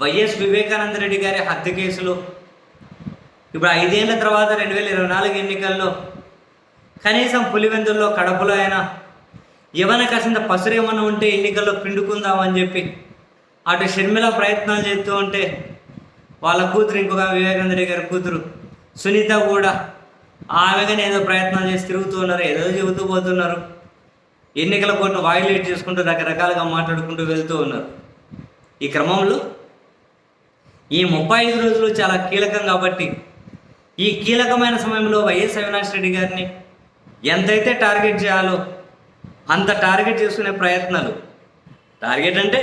YS Vivekananda Reddy గారి హత్య కేసులో ఇప్పుడు ఐదేళ్ళ తర్వాత రెండు వేల ఇరవై నాలుగు ఎన్నికల్లో కనీసం పులివెందుల్లో కడపలో అయినా ఏమైనా కాసింత పసురు ఏమైనా ఉంటే ఎన్నికల్లో పిండుకుందామని చెప్పి అటు షర్మిల ప్రయత్నాలు చేస్తూ ఉంటే వాళ్ళ కూతురు ఇంకొక వివేకానంద రెడ్డి గారి కూతురు సునీత కూడా ఆమెగానే ఏదో ప్రయత్నాలు చేసి తిరుగుతూ ఉన్నారు ఏదో చెబుతూ పోతున్నారు. ఎన్నికల కోర్టును వైలేట్ చేసుకుంటూ రకరకాలుగా మాట్లాడుకుంటూ వెళ్తూ ఉన్నారు. ఈ క్రమంలో ఈ ముప్పై ఐదు రోజులు చాలా కీలకం కాబట్టి ఈ కీలకమైన సమయంలో వైఎస్ అవినాష్ రెడ్డి గారిని ఎంతైతే టార్గెట్ చేయాలో అంత టార్గెట్ చేసుకునే ప్రయత్నాలు. టార్గెట్ అంటే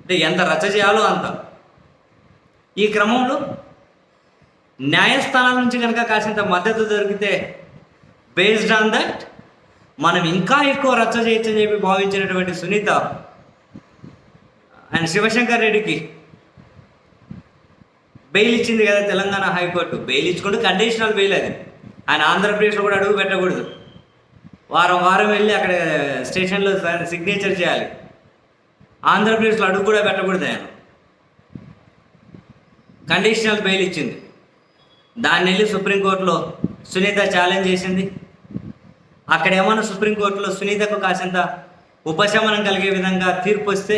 అంటే ఎంత రచ్చ చేయాలో అంత. ఈ క్రమంలో న్యాయస్థానాల నుంచి కనుక కాసింత మద్దతు దొరికితే బేస్డ్ ఆన్ దట్ మనం ఇంకా ఎక్కువ రచ్చ చేయొచ్చని చెప్పి భావించినటువంటి సునీత అండ్ శివశంకర్ రెడ్డికి బెయిల్ ఇచ్చింది కదా తెలంగాణ హైకోర్టు. బెయిల్ ఇచ్చుకుంటూ కండిషనల్ బెయిల్ అది. ఆయన ఆంధ్రప్రదేశ్లో కూడా అడుగు పెట్టకూడదు. వారం వారం వెళ్ళి అక్కడ స్టేషన్లో సిగ్నేచర్ చేయాలి. ఆంధ్రప్రదేశ్లో అడుగు కూడా పెట్టకూడదు ఆయన. కండిషనల్ బెయిల్ ఇచ్చింది. దాన్ని వెళ్ళి సుప్రీంకోర్టులో సునీత ఛాలెంజ్ చేసింది. అక్కడ ఏమన్నా సుప్రీంకోర్టులో సునీతకు కాసింత ఉపశమనం కలిగే విధంగా తీర్పు వస్తే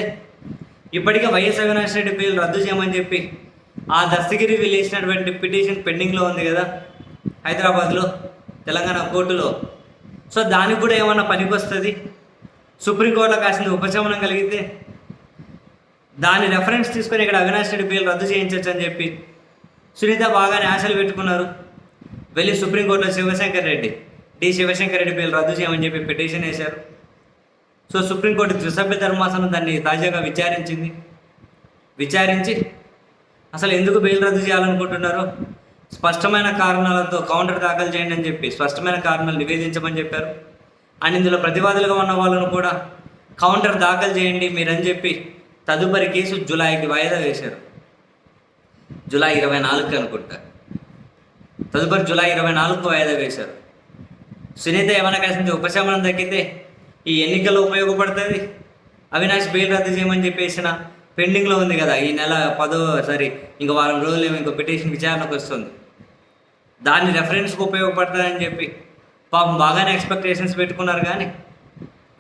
ఇప్పటికే వైఎస్ అవినాష్ రెడ్డి బెయిల్ రద్దు చేయమని చెప్పి ఆ దస్తగిరి వేసినటువంటి పిటిషన్ పెండింగ్లో ఉంది కదా హైదరాబాద్లో తెలంగాణ కోర్టులో. సో దానికి కూడా ఏమన్నా పనికి వస్తుంది సుప్రీంకోర్టులో కాసింది ఉపశమనం కలిగితే దాని రెఫరెన్స్ తీసుకొని ఇక్కడ అవినాష్ రెడ్డి బిల్ రద్దు చేయించవచ్చు అని చెప్పి సునీత బాగానే ఆశలు పెట్టుకున్నారు. వెళ్ళి సుప్రీంకోర్టులో శివశంకర్ రెడ్డి డి శివశంకర్ రెడ్డి బిల్ రద్దు చేయమని చెప్పి పిటిషన్ వేశారు. సో సుప్రీంకోర్టు త్రిసభ్య ధర్మాసనం దాన్ని తాజాగా విచారించింది. విచారించి అసలు ఎందుకు బెయిల్ రద్దు చేయాలనుకుంటున్నారు? స్పష్టమైన కారణాలతో కౌంటర్ దాఖలు చేయండి అని చెప్పి స్పష్టమైన కారణాలు నివేదించమని చెప్పారు. అండ్ ఇందులో ప్రతివాదులుగా ఉన్న వాళ్ళను కూడా కౌంటర్ దాఖలు చేయండి మీరని చెప్పి తదుపరి కేసు జూలైకి వాయిదా వేశారు. జులై ఇరవై నాలుగుకి అనుకుంటా. తదుపరి జులై ఇరవై నాలుగుకు వాయిదా వేశారు. సునీత ఏమైనా కలిసింది? ఉపశమనం తగ్గితే ఈ ఎన్నికల్లో ఉపయోగపడుతుంది. అవినాష్ బెయిల్ రద్దు చేయమని చెప్పేసిన పెండింగ్లో ఉంది కదా ఈ నెల పదో సారీ ఇంకో వారం రోజులు ఏమో ఇంకో పిటిషన్ విచారణకు వస్తుంది. దాన్ని రెఫరెన్స్కి ఉపయోగపడుతుందని చెప్పి. పాపం బాగానే ఎక్స్పెక్టేషన్స్ పెట్టుకున్నారు కానీ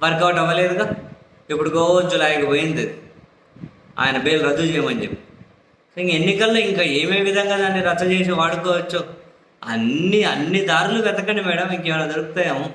వర్కౌట్ అవ్వలేదుగా. ఇప్పుడు గో జులైకి పోయింది ఆయన బెయిల్ రద్దు చేయమని చెప్పి. ఇంక ఎన్నికల్లో ఇంకా ఏమే విధంగా దాన్ని రద్దు చేసి వాడుకోవచ్చో అన్ని అన్ని దారులు వెతకండి మేడం ఇంకేమైనా దొరుకుతాయేమో.